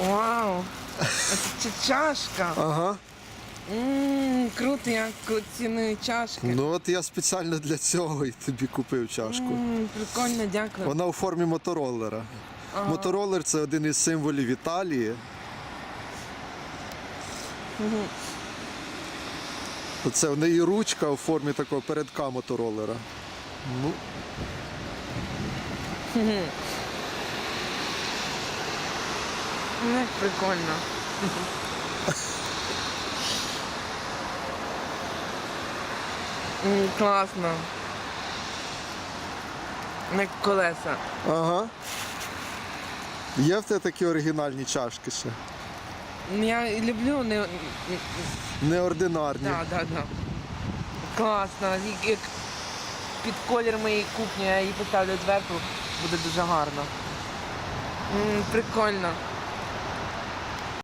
Вау! Це чашка. Ага. Ммм, круто, як ціную чашки. Ну от я спеціально для цього і тобі купив чашку. Ммм, прикольно, дякую. Вона у формі мотороллера. Мотороллер це один із символів Італії. Оце в неї ручка у формі такого передка мотороллера. Ну, Ну, прикольно. Класно. Як колеса. ага. Є в тебе такі оригінальні чашки ще. Я люблю не. Неординарні. Да, да, да. Класно. Як- під колір моєї кухні, я її поставлю зверху, буде дуже гарно. М, Прикольно.